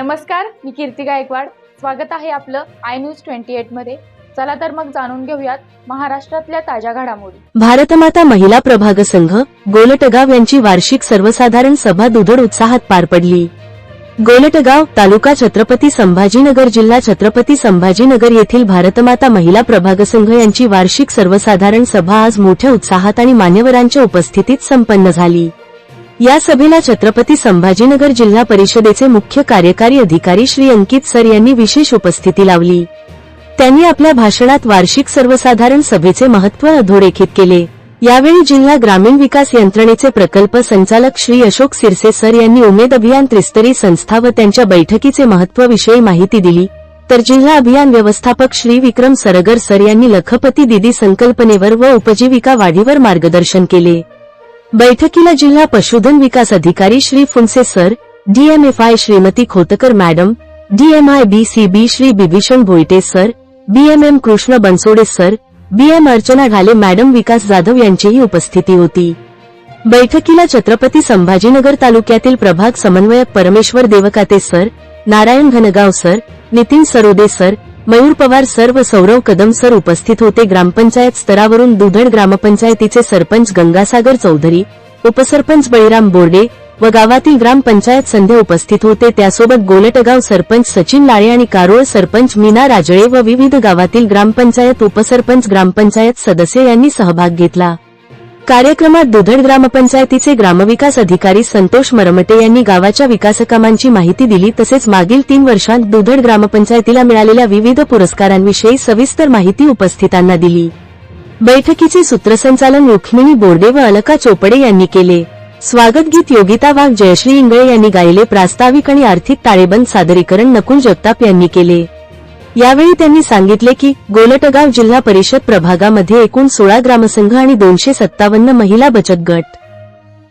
नमस्कार मी कीर्ती गायकवाड. स्वागत आहे आपलं आय न्यूज ट्वेंटी एटमध्ये. चला तर मग जाणून घेऊयात महाराष्ट्रातल्या ताज्या घडामोडी. भारतमाता महिला प्रभाग संघ गोलटगाव यांची वार्षिक सर्वसाधारण सभा दुधड उत्साहात पार पडली. गोलटगाव तालुका छत्रपती संभाजीनगर जिल्हा छत्रपती संभाजीनगर येथील भारतमाता महिला प्रभाग संघ यांची वार्षिक सर्वसाधारण सभा आज मोठ्या उत्साहात आणि मान्यवरांच्या उपस्थितीत संपन्न झाली. या सभेला छत्रपती संभाजीनगर जिल्हा परिषदेचे मुख्य कार्यकारी अधिकारी श्री अंकित सर यांनी विशेष उपस्थिती लावली. त्यांनी आपल्या भाषणात वार्षिक सर्वसाधारण सभेचे महत्त्व अधोरेखित केले. यावेळी जिल्हा ग्रामीण विकास यंत्रणेचे प्रकल्प संचालक श्री अशोक सिरसे सर यांनी उमेद अभियान त्रिस्तरी संस्था व त्यांच्या बैठकीचे महत्त्वाविषयी माहिती दिली. तर जिल्हा अभियान व्यवस्थापक श्री विक्रम सरगर सर यांनी लखपती दिदी संकल्पनेवर व उपजीविका वाढीवर मार्गदर्शन केले. बैठकीला जिल्हा पशुधन विकास अधिकारी Shri Phunse sir DMFI Shrimati Khotkar madam DMI BCB Shri Bibhishan Bhoite sir BMM Krishna Bansode sir BM Archana Dhale madam Vikas Jadhav यांचीही उपस्थिती होती. बैठकीला छत्रपती संभाजीनगर तालुक्यातील प्रभाग समन्वयक परमेश्वर देवकाते सर नारायण घनगाव सर नितीन सरोदे सर मयूर पवार सर्व सौरव कदम सर उपस्थित होते. ग्रामपंचायत स्तरावरून दुधड ग्रामपंचायतीचे सरपंच गंगासागर चौधरी उपसरपंच बळीराम बोर्डे व गावातील ग्रामपंचायत संध्या उपस्थित होते. त्यासोबत गोलटगाव सरपंच सचिन लाळे आणि कारोळ सरपंच मीना राजळे व विविध गावातील ग्रामपंचायत उपसरपंच ग्रामपंचायत सदस्य यांनी सहभाग घेतला. कार्यक्रमात दुधड ग्रामपंचायतीचे ग्रामविकास अधिकारी संतोष मरमटे यांनी गावाच्या विकासकामांची माहिती दिली. तसेच मागील तीन वर्षांत दुधड ग्रामपंचायतीला मिळालेल्या विविध पुरस्कारांविषयी सविस्तर माहिती उपस्थितांना दिली. बैठकीचे सूत्रसंचालन रुक्मिणी बोर्डे व अलका चोपडे यांनी केले. स्वागत गीत योगिता वाघ जयश्री इंगळे यांनी गायले प्रास्ताविक आणि आर्थिक ताळेबंद सादरीकरण नकुल जगताप यांनी केले. यावेळी त्यांनी सांगितले की गोलटगाव जिल्हा परिषद प्रभागामध्ये एकूण सोळा ग्रामसंघ आणि दोनशे सत्तावन्न महिला बचत गट.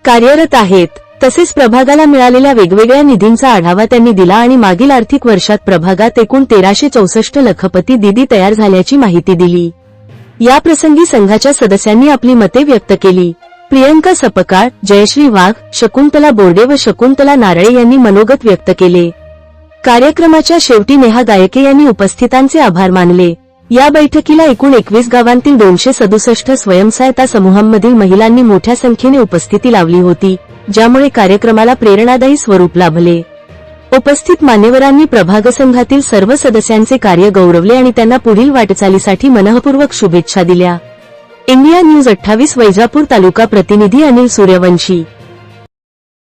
कार्यरत आहेत. तसेच प्रभागाला मिळालेल्या वेगवेगळ्या निधींचा आढावा त्यांनी दिला आणि मागील आर्थिक वर्षात प्रभागात एकूण तेराशे चौसष्ट लखपती दिदी तयार झाल्याची माहिती दिली. याप्रसंगी संघाच्या सदस्यांनी आपली मते व्यक्त केली. प्रियंका सपकाळ जयश्री वाघ शकुंतला बोर्डे व शकुंतला नारळे यांनी मनोगत व्यक्त केले. कार्यक्रमाच्या शेवटी नेहा गायके यांनी उपस्थितांचे आभार मानले. या बैठकीला एकूण एकवीस गावांतील दोनशे सदुसष्ट स्वयंसहायता समूहांमधील महिलांनी मोठ्या संख्येने उपस्थिती लावली होती ज्यामुळे कार्यक्रमाला प्रेरणादायी स्वरूप लाभले. उपस्थित मान्यवरांनी प्रभाग संघातील सर्व सदस्यांचे कार्य गौरवले आणि त्यांना पुढील वाटचालीसाठी मनःपूर्वक शुभेच्छा दिल्या. इंडिया न्यूज अठ्ठावीस वैजापूर तालुका प्रतिनिधी अनिल सूर्यवंशी.